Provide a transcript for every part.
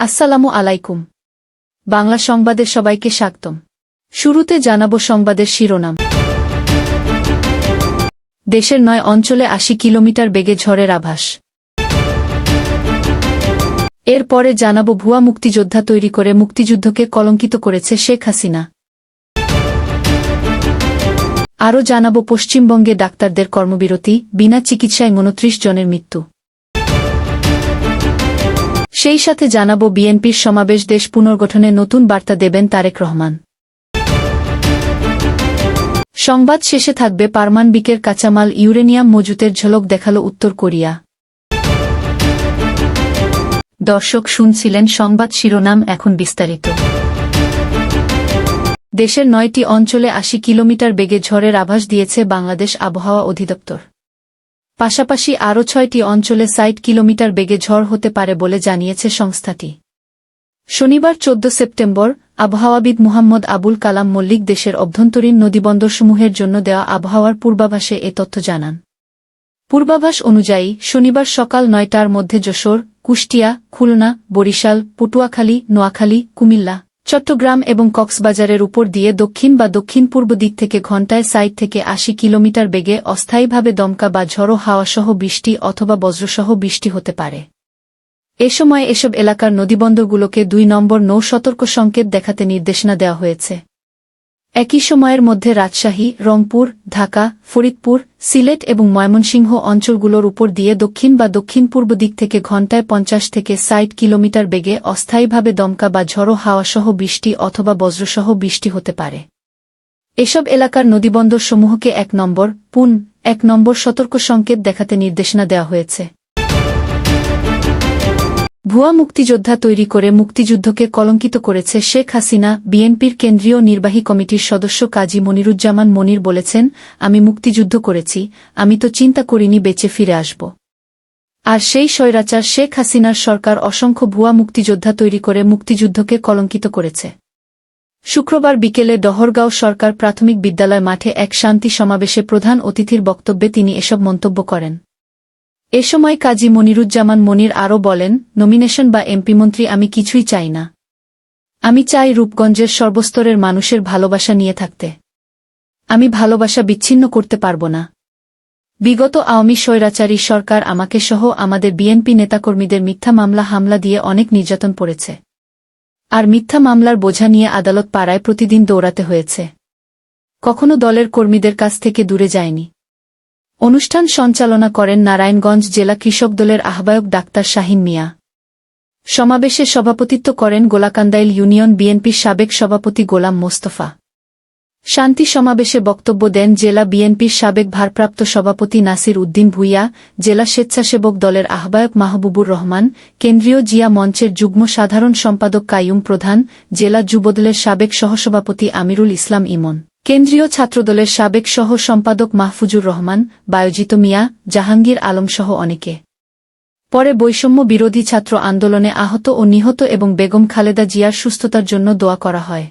আসসালামু আলাইকুম। বাংলা সংবাদের সবাইকে স্বাগতম। শুরুতে জানাব সংবাদের শিরোনাম। দেশের নয় অঞ্চলে আশি কিলোমিটার বেগে ঝড়ের আভাস। এরপরে জানাব ভুয়া মুক্তিযোদ্ধা তৈরি করে মুক্তিযুদ্ধকে কলঙ্কিত করেছে শেখ হাসিনা। আরও জানাব পশ্চিমবঙ্গে ডাক্তারদের কর্মবিরতি, বিনা চিকিৎসায় উনত্রিশ জনের মৃত্যু। সেই সাথে জানাব বিএনপির সমাবেশ দেশ পুনর্গঠনে নতুন বার্তা দেবেন তারেক রহমান। সংবাদ শেষে থাকবে পারমাণবিকের কাঁচামাল ইউরেনিয়াম মজুতের ঝলক দেখাল উত্তর কোরিয়া। দর্শক শুনছিলেন সংবাদ শিরোনাম এখন বিস্তারিত। দেশের নয়টি অঞ্চলে আশি কিলোমিটার বেগে ঝড়ের আভাস দিয়েছে বাংলাদেশ আবহাওয়া অধিদপ্তর। পাশাপাশি আরও ছয়টি অঞ্চলে সাইট কিলোমিটার বেগে ঝড় হতে পারে বলে জানিয়েছে সংস্থাটি। শনিবার চোদ্দ সেপ্টেম্বর, আবহাওয়াবিদ মুহাম্মদ আবুল কালাম মল্লিক দেশের অভ্যন্তরীণ নদীবন্দরসমূহের জন্য দেওয়া আবহাওয়ার পূর্বাভাসে এ তথ্য জানান। পূর্বাভাস অনুযায়ী, শনিবার সকাল নয়টার মধ্যে যশোর, কুষ্টিয়া, খুলনা, বরিশাল, পটুয়াখালী, নোয়াখালী, কুমিল্লা চট্টগ্রাম এবং কক্সবাজারের উপর দিয়ে দক্ষিণ বা দক্ষিণ পূর্ব দিক থেকে ঘণ্টায় সাইট থেকে আশি কিলোমিটার বেগে অস্থায়ীভাবে দমকা বা ঝড়ো হাওয়াসহ বৃষ্টি অথবা বজ্রসহ বৃষ্টি হতে পারে। এ সময় এসব এলাকার নদীবন্দরগুলোকে দুই নম্বর নৌ সতর্ক সংকেত দেখাতে নির্দেশনা দেওয়া হয়েছে। একই সময়ের মধ্যে রাজশাহী, রংপুর, ঢাকা, ফরিদপুর, সিলেট এবং ময়মনসিংহ অঞ্চলগুলোর উপর দিয়ে দক্ষিণ বা দক্ষিণ পূর্ব দিক থেকে ঘণ্টায় পঞ্চাশ থেকে ষাট কিলোমিটার বেগে অস্থায়ীভাবে দমকা বা ঝড়ো হাওয়াসহ বৃষ্টি অথবা বজ্রসহ বৃষ্টি হতে পারে। এসব এলাকার নদীবন্দরসমূহকে এক নম্বর, পুন, এক নম্বর সতর্ক সংকেত দেখাতে নির্দেশনা দেওয়া হয়েছে। ভুয়া মুক্তিযোদ্ধা তৈরি করে মুক্তিযুদ্ধকে কলঙ্কিত করেছে শেখ হাসিনা, বিএনপির কেন্দ্রীয় নির্বাহী কমিটির সদস্য কাজী মনিরুজ্জামান মনির বলেছেন, আমি মুক্তিযুদ্ধ করেছি, আমি তো চিন্তা করিনি বেঁচে ফিরে আসব। আর সেই স্বৈরাচার শেখ হাসিনার সরকার অসংখ্য ভুয়া মুক্তিযোদ্ধা তৈরি করে মুক্তিযুদ্ধকে কলঙ্কিত করেছে। শুক্রবার বিকেলে ডহরগাঁও সরকার প্রাথমিক বিদ্যালয় মাঠে এক শান্তি সমাবেশে প্রধান অতিথির বক্তব্যে তিনি এসব মন্তব্য করেন। এ সময় কাজী মনিরুজ্জামান মনির আরও বলেন নমিনেশন বা এমপি মন্ত্রী আমি কিছুই চাই না। আমি চাই রূপগঞ্জের সর্বস্তরের মানুষের ভালোবাসা নিয়ে থাকতে। আমি ভালোবাসা বিচ্ছিন্ন করতে পারব না। বিগত আওয়ামী স্বৈরাচারী সরকার আমাকে সহ আমাদের বিএনপি নেতাকর্মীদের মিথ্যা মামলা হামলা দিয়ে অনেক নির্যাতন পড়েছে। আর মিথ্যা মামলার বোঝা নিয়ে আদালত পাড়ায় প্রতিদিন দৌড়াতে হয়েছে। কখনো দলের কর্মীদের কাছ থেকে দূরে যায়নি। অনুষ্ঠান সঞ্চালনা করেন নারায়ণগঞ্জ জেলা কৃষক দলের আহ্বায়ক ডাক্তার শাহিন মিয়া। সমাবেশে সভাপতিত্ব করেন গোলাকান্দাইল ইউনিয়ন বিএনপির সাবেক সভাপতি গোলাম মোস্তফা। শান্তি সমাবেশে বক্তব্য দেন জেলা বিএনপির সাবেক ভারপ্রাপ্ত সভাপতি নাসির উদ্দিন ভুইয়া, জেলা স্বেচ্ছাসেবক দলের আহ্বায়ক মাহবুবুর রহমান, কেন্দ্রীয় জিয়া মঞ্চের যুগ্ম সাধারণ সম্পাদক কাইয়ুম প্রধান, জেলা যুবদলের সাবেক সহসভাপতি আমিরুল ইসলাম ইমন। কেন্দ্রীয় ছাত্রদলের সাবেক সহ সম্পাদক মাহফুজুর রহমান, বায়োজিত মিয়া, জাহাঙ্গীর আলমসহ অনেকে। পরে বৈষম্য বিরোধী ছাত্র আন্দোলনে আহত ও নিহত এবং বেগম খালেদা জিয়ার সুস্থতার জন্য দোয়া করা হয়।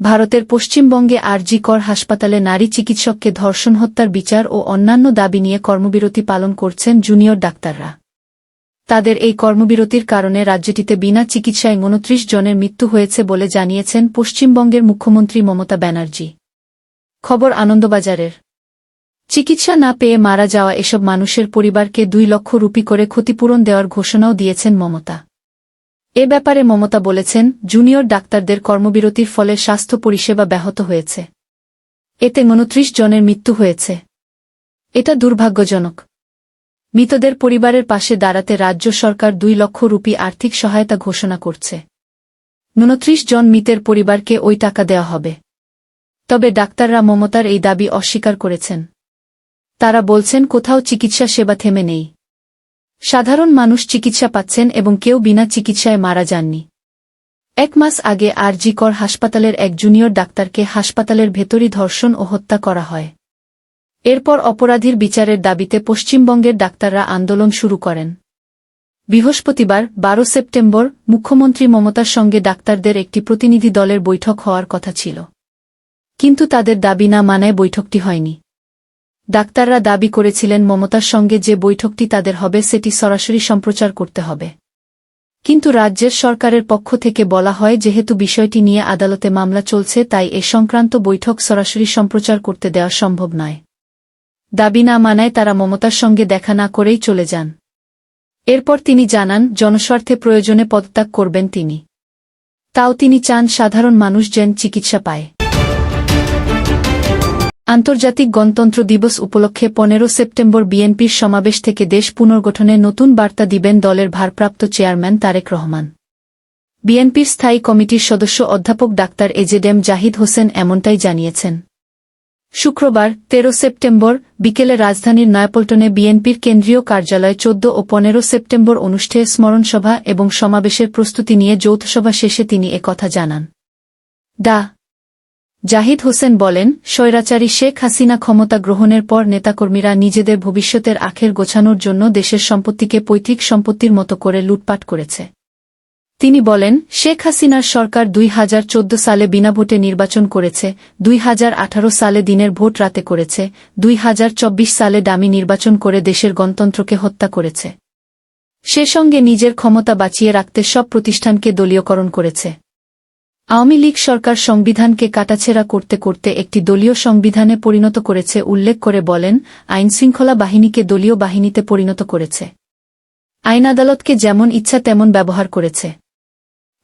ভারতের পশ্চিমবঙ্গে আরজি কর হাসপাতালে নারী চিকিৎসককে ধর্ষণ, হত্যার বিচার ও অন্যান্য দাবি নিয়ে কর্মবিরতি পালন করছেন জুনিয়র ডাক্তাররা। তাদের এই কর্মবিরতির কারণে রাজ্যটিতে বিনা চিকিৎসায় উনত্রিশ জনের মৃত্যু হয়েছে বলে জানিয়েছেন পশ্চিমবঙ্গের মুখ্যমন্ত্রী মমতা ব্যানার্জি। খবর আনন্দবাজারের। চিকিৎসা না পেয়ে মারা যাওয়া এসব মানুষের পরিবারকে দুই লক্ষ রুপি করে ক্ষতিপূরণ দেওয়ার ঘোষণাও দিয়েছেন মমতা। এ ব্যাপারে মমতা বলেছেন, জুনিয়র ডাক্তারদের কর্মবিরতির ফলে স্বাস্থ্য পরিষেবা ব্যাহত হয়েছে। এতে উনত্রিশ জনের মৃত্যু হয়েছে। এটা দুর্ভাগ্যজনক। মৃতদের পরিবারের পাশে দাঁড়াতে রাজ্য সরকার দুই লক্ষ রুপি আর্থিক সহায়তা ঘোষণা করছে। উনত্রিশ জন মৃতের পরিবারকে ওই টাকা দেওয়া হবে। তবে ডাক্তাররা মমতার এই দাবি অস্বীকার করেছেন। তারা বলছেন, কোথাও চিকিৎসা সেবা থেমে নেই। সাধারণ মানুষ চিকিৎসা পাচ্ছেন এবং কেউ বিনা চিকিৎসায় মারা যাননি। এক মাস আগে আরজিকর হাসপাতালের এক জুনিয়র ডাক্তারকে হাসপাতালের ভেতরই ধর্ষণ ও হত্যা করা হয়। এরপর অপরাধীর বিচারের দাবিতে পশ্চিমবঙ্গের ডাক্তাররা আন্দোলন শুরু করেন। বৃহস্পতিবার, বারো সেপ্টেম্বর, মুখ্যমন্ত্রী মমতার সঙ্গে ডাক্তারদের একটি প্রতিনিধি দলের বৈঠক হওয়ার কথা ছিল। কিন্তু তাদের দাবি না মানায় বৈঠকটি হয়নি। ডাক্তাররা দাবি করেছিলেন মমতার সঙ্গে যে বৈঠকটি তাদের হবে সেটি সরাসরি সম্প্রচার করতে হবে। কিন্তু রাজ্যের সরকারের পক্ষ থেকে বলা হয়, যেহেতু বিষয়টি নিয়ে আদালতে মামলা চলছে, তাই এ সংক্রান্ত বৈঠক সরাসরি সম্প্রচার করতে দেওয়া সম্ভব নয়। দাবি না মানায় তারা মমতার সঙ্গে দেখা না করেই চলে যান। এরপর তিনি জানান, জনস্বার্থে প্রয়োজনে পদত্যাগ করবেন তিনি। তাও তিনি চান সাধারণ মানুষ যেন চিকিৎসা পায়। আন্তর্জাতিক গণতন্ত্র দিবস উপলক্ষে পনেরো সেপ্টেম্বর বিএনপির সমাবেশ থেকে দেশ পুনর্গঠনে নতুন বার্তা দিবেন দলের ভারপ্রাপ্ত চেয়ারম্যান তারেক রহমান। বিএনপির স্থায়ী কমিটির সদস্য অধ্যাপক ডাক্তার এজেডেম জাহিদ হোসেন এমনটাই জানিয়েছেন। শুক্রবার, তেরো সেপ্টেম্বর, বিকেলে রাজধানীর নয়াপল্টনে বিএনপির কেন্দ্রীয় কার্যালয়ে চোদ্দ ও পনেরো সেপ্টেম্বর অনুষ্ঠেয় স্মরণসভা এবং সমাবেশের প্রস্তুতি নিয়ে যৌথসভা শেষে তিনি কথা জানান। ডা. জাহিদ হোসেন বলেন, স্বৈরাচারী শেখ হাসিনা ক্ষমতা গ্রহণের পর নেতাকর্মীরা নিজেদের ভবিষ্যতের আখের গোছানোর জন্য দেশের সম্পত্তিকে পৈতৃক সম্পত্তির মতো করে লুটপাট করেছে। তিনি বলেন, শেখ হাসিনার সরকার দুই হাজার চোদ্দ সালে বিনা ভোটে নির্বাচন করেছে, দুই হাজার আঠারো সালে দিনের ভোট রাতে করেছে, দুই হাজার চব্বিশ সালে দামি নির্বাচন করে দেশের গণতন্ত্রকে হত্যা করেছে। সে সঙ্গে নিজের ক্ষমতা বাঁচিয়ে রাখতে সব প্রতিষ্ঠানকে দলীয়করণ করেছে। আওয়ামী লীগ সরকার সংবিধানকে কাটাছেড়া করতে করতে একটি দলীয় সংবিধানে পরিণত করেছে উল্লেখ করে বলেন, আইনশৃঙ্খলা বাহিনীকে দলীয় বাহিনীতে পরিণত করেছে। আইন আদালতকে যেমন ইচ্ছা তেমন ব্যবহার করেছে।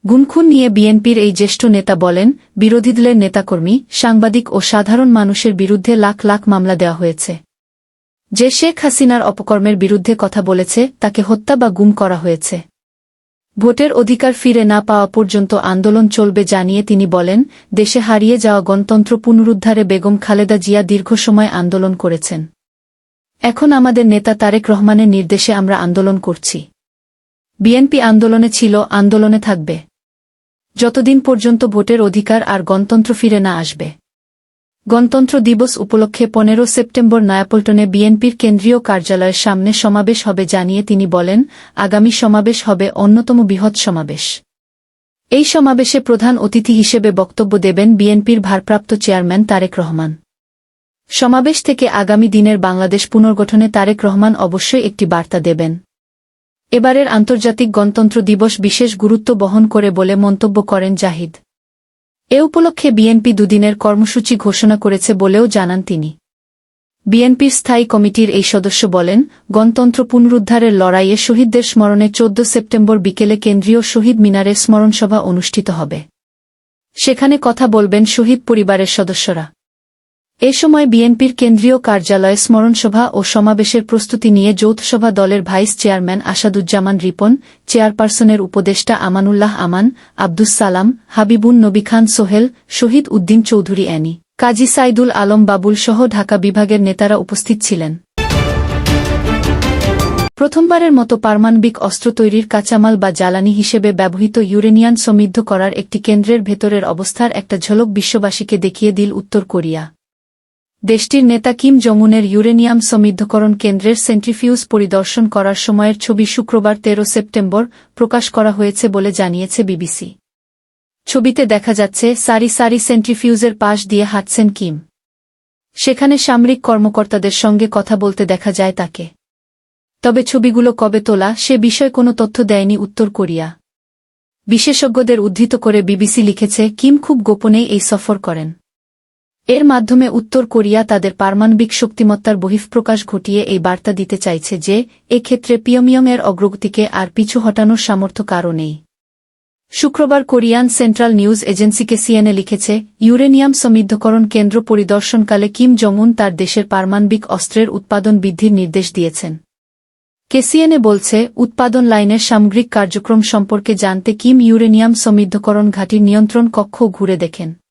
গুনখুন নিয়ে বিএনপির এই জ্যেষ্ঠ নেতা বলেন, বিরোধী দলের নেতাকর্মী, সাংবাদিক ও সাধারণ মানুষের বিরুদ্ধে লাখ লাখ মামলা দেওয়া হয়েছে। যে শেখ হাসিনার অপকর্মের বিরুদ্ধে কথা বলেছে, তাকে হত্যা বা গুম করা হয়েছে। ভোটের অধিকার ফিরে না পাওয়া পর্যন্ত আন্দোলন চলবে জানিয়ে তিনি বলেন, দেশে হারিয়ে যাওয়া গণতন্ত্র পুনরুদ্ধারে বেগম খালেদা জিয়া দীর্ঘ সময় আন্দোলন করেছেন। এখন আমাদের নেতা তারেক রহমানের নির্দেশে আমরা আন্দোলন করছি। বিএনপি আন্দোলনে ছিল, আন্দোলনে থাকবে। যতদিন পর্যন্ত ভোটের অধিকার আর গণতন্ত্র ফিরে না আসবে। গণতন্ত্র দিবস উপলক্ষে পনেরো সেপ্টেম্বর নয়াপল্টনে বিএনপির কেন্দ্রীয় কার্যালয়ের সামনে সমাবেশ হবে জানিয়ে তিনি বলেন, আগামী সমাবেশ হবে অন্যতম বৃহৎ সমাবেশ। এই সমাবেশে প্রধান অতিথি হিসেবে বক্তব্য দেবেন বিএনপির ভারপ্রাপ্ত চেয়ারম্যান তারেক রহমান। সমাবেশ থেকে আগামী দিনের বাংলাদেশ পুনর্গঠনে তারেক রহমান অবশ্যই একটি বার্তা দেবেন। এবারের আন্তর্জাতিক গণতন্ত্র দিবস বিশেষ গুরুত্ব বহন করে বলে মন্তব্য করেন জাহিদ। এ উপলক্ষে বিএনপি দুদিনের কর্মসূচি ঘোষণা করেছে বলেও জানান তিনি। বিএনপির স্থায়ী কমিটির এই সদস্য বলেন, গণতন্ত্র পুনরুদ্ধারের লড়াইয়ে শহীদদের স্মরণে চোদ্দ সেপ্টেম্বর বিকেলে কেন্দ্রীয় শহীদ মিনারে স্মরণসভা অনুষ্ঠিত হবে। সেখানে কথা বলবেন শহীদ পরিবারের সদস্যরা। এ সময় বিএনপির কেন্দ্রীয় কার্যালয়ে স্মরণসভা ও সমাবেশের প্রস্তুতি নিয়ে যৌথসভা দলের ভাইস চেয়ারম্যান আসাদুজ্জামান রিপন, চেয়ারপারসনের উপদেষ্টা আমানুল্লাহ আমান, আব্দুস সালাম, হাবিবুন নবী খান সোহেল, শহীদ উদ্দিন চৌধুরী অ্যানি, কাজী সাইদুল আলম বাবুল সহ ঢাকা বিভাগের নেতারা উপস্থিত ছিলেন। প্রথমবারের মতো পারমাণবিক অস্ত্র তৈরির কাঁচামাল বা জ্বালানি হিসেবে ব্যবহৃত ইউরেনিয়ান সমৃদ্ধ করার একটি কেন্দ্রের ভেতরের অবস্থার একটা ঝলক বিশ্ববাসীকে দেখিয়ে দিল উত্তর কোরিয়া। দেশটির নেতা কিম জমুনের ইউরেনিয়াম সমৃদ্ধকরণ কেন্দ্রের সেন্ট্রিফিউজ পরিদর্শন করার সময়ের ছবি শুক্রবার তেরো সেপ্টেম্বর প্রকাশ করা হয়েছে বলে জানিয়েছে বিবিসি। ছবিতে দেখা যাচ্ছে, সারি সারি সেন্ট্রিফিউজের পাশ দিয়ে হাঁটছেন কিম। সেখানে সামরিক কর্মকর্তাদের সঙ্গে কথা বলতে দেখা যায় তাকে। তবে ছবিগুলো কবে তোলা, সে বিষয়ে কোনো তথ্য দেয়নি উত্তর কোরিয়া। বিশেষজ্ঞদের উদ্ধৃত করে বিবিসি লিখেছে, কিম খুব গোপনেই এই সফর করেন। এর মাধ্যমে উত্তর কোরিয়া তাদের পারমাণবিক শক্তিমত্তার বহিঃপ্রকাশ ঘটিয়ে এই বার্তা দিতে চাইছে যে, এক্ষেত্রে পিয়মিয়ংয়ের অগ্রগতিকে আর পিছু হটানোর সামর্থ্য কারও নেই। শুক্রবার কোরিয়ান সেন্ট্রাল নিউজ এজেন্সিকে সিএনএ লিখেছে, ইউরেনিয়াম সমৃদ্ধকরণ কেন্দ্র পরিদর্শনকালে কিম জমুন তার দেশের পারমাণবিক অস্ত্রের উৎপাদন বৃদ্ধির নির্দেশ দিয়েছেন। কেসিএনএ বলছে, উৎপাদন লাইনের সামগ্রিক কার্যক্রম সম্পর্কে জানতে কিম ইউরেনিয়াম সমৃদ্ধকরণ ঘাটির নিয়ন্ত্রণ কক্ষ ঘুরে দেখেন।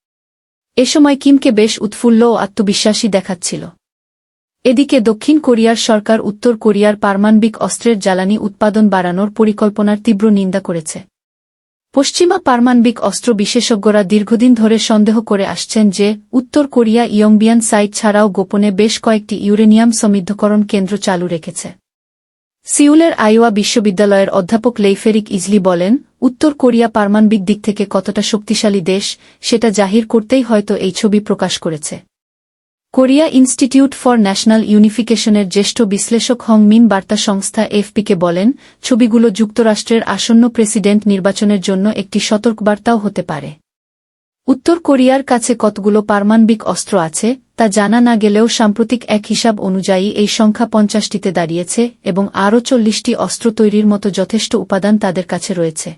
এ সময় কিমকে বেশ উৎফুল্ল ও আত্মবিশ্বাসী দেখাচ্ছিল। এদিকে দক্ষিণ কোরিয়ার সরকার উত্তর কোরিয়ার পারমাণবিক অস্ত্রের জ্বালানি উৎপাদন বাড়ানোর পরিকল্পনার তীব্র নিন্দা করেছে। পশ্চিমা পারমাণবিক অস্ত্র বিশেষজ্ঞরা দীর্ঘদিন ধরে সন্দেহ করে আসছেন যে, উত্তর কোরিয়া ইয়ংবিয়ান সাইট ছাড়াও গোপনে বেশ কয়েকটি ইউরেনিয়াম সমৃদ্ধকরণ কেন্দ্র চালু রেখেছে। সিউলের আইওয়া বিশ্ববিদ্যালয়ের অধ্যাপক লেইফেরিক ইজলি বলেন, উত্তর কোরিয়া পারমাণবিক দিক থেকে কতটা শক্তিশালী দেশ, সেটা জাহির করতেই হয়তো এই ছবি প্রকাশ করেছে। কোরিয়া ইনস্টিটিউট ফর ন্যাশনাল ইউনিফিকেশনের জ্যেষ্ঠ বিশ্লেষক হং মিন বার্তা সংস্থা এফপিকে বলেন, ছবিগুলো যুক্তরাষ্ট্রের আসন্ন প্রেসিডেন্ট নির্বাচনের জন্য একটি সতর্কবার্তাও হতে পারে। উত্তর কোরিয়ার কাছে কতগুলো পারমাণবিক অস্ত্র আছে, তা জানা না গেলেও সাম্প্রতিক এক হিসাব অনুযায়ী এই সংখ্যা পঞ্চাশটিতে দাঁড়িয়েছে এবং আরও চল্লিশটি অস্ত্র তৈরির মতো যথেষ্ট উপাদান তাদের কাছে রয়েছে।